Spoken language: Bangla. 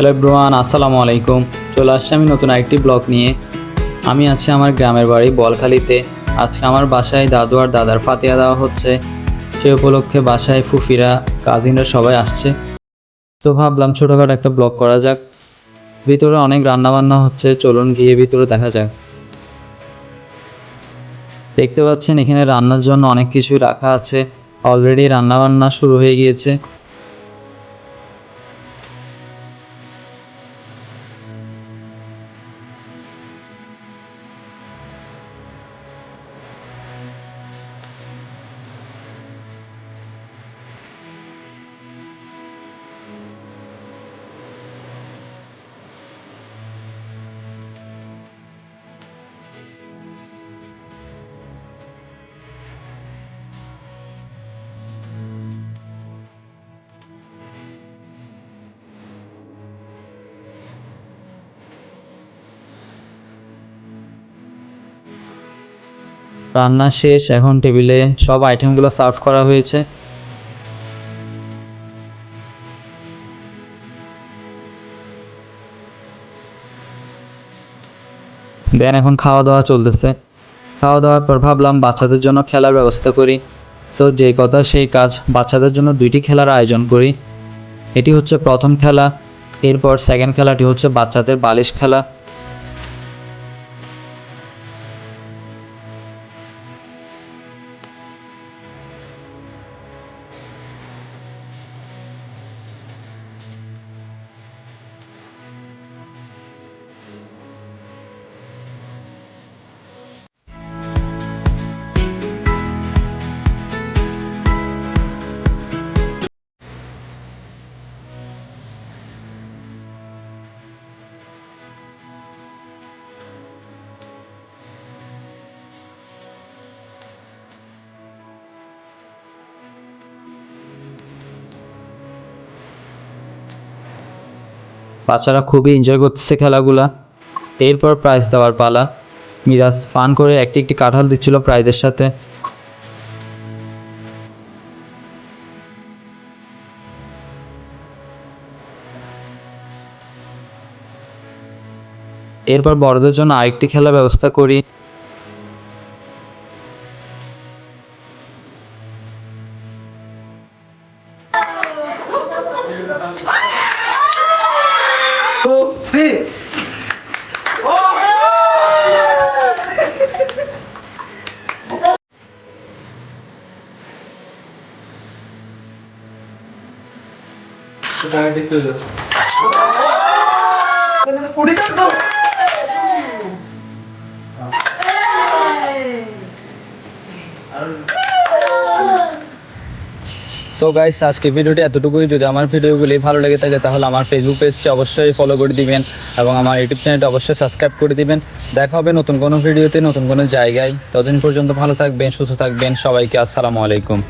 হ্যালো ব্রোয়ান আসসালামু আলাইকুম। চলে আসছি আমি নতুন আরেকটি ব্লগ নিয়ে। আমি আছি আমার গ্রামের বাড়ি বলখালিতে। আজকে আমার বাসায় দাদু আর দাদার ফাতিয়া দেওয়া হচ্ছে। সে উপলক্ষে বাসায় ফুফিরা কাজিনরা সবাই আসছে। তো ভাবলাম ছোটোখাটো একটা ব্লগ করা যাক। ভিতরে অনেক রান্নাবান্না হচ্ছে, চলুন গিয়ে ভিতরে দেখা যাক। দেখতে পাচ্ছেন এখানে রান্নার জন্য অনেক কিছুই রাখা আছে। অলরেডি রান্নাবান্না শুরু হয়ে গিয়েছে। রান্না শেষ, এখন টেবিলে সব আইটেমগুলো সার্ভ করা হয়েছে। দেন এখন খাওয়া দাওয়া চলতেছে। খাওয়া দাওয়ার পর ভাবলাম বাচ্চাদের জন্য খেলার ব্যবস্থা করি। সো যে কথা সেই কাজ, বাচ্চাদের জন্য দুইটি খেলার আয়োজন করি। এটি হচ্ছে প্রথম খেলা, এরপর সেকেন্ড খেলাটি হচ্ছে বাচ্চাদের বালিশ খেলা। বাচ্চারা খুবই এনজয় করতেছে খেলাগুলা। এরপর প্রাইজ দেওয়ার পালা। মিরাজ ফান করে একটি একটি কাঁঠাল দিচ্ছিল প্রাইজের সাথে। এরপর বড়দের জন্য আরেকটি খেলার ব্যবস্থা করি। সো গাইস আজকে ভিডিওটি এতটুকুই। যদি আমার ভিডিওগুলি ভালো লেগে থাকে, তাহলে আমার ফেসবুক পেজটি অবশ্যই ফলো করে দিবেন এবং আমার ইউটিউব চ্যানেলটি অবশ্যই সাবস্ক্রাইব করে দিবেন। দেখা হবে নতুন কোনো ভিডিওতে, নতুন কোনো জায়গায়। ততদিন পর্যন্ত ভালো থাকবেন, সুস্থ থাকবেন। সবাইকে আসসালামু আলাইকুম।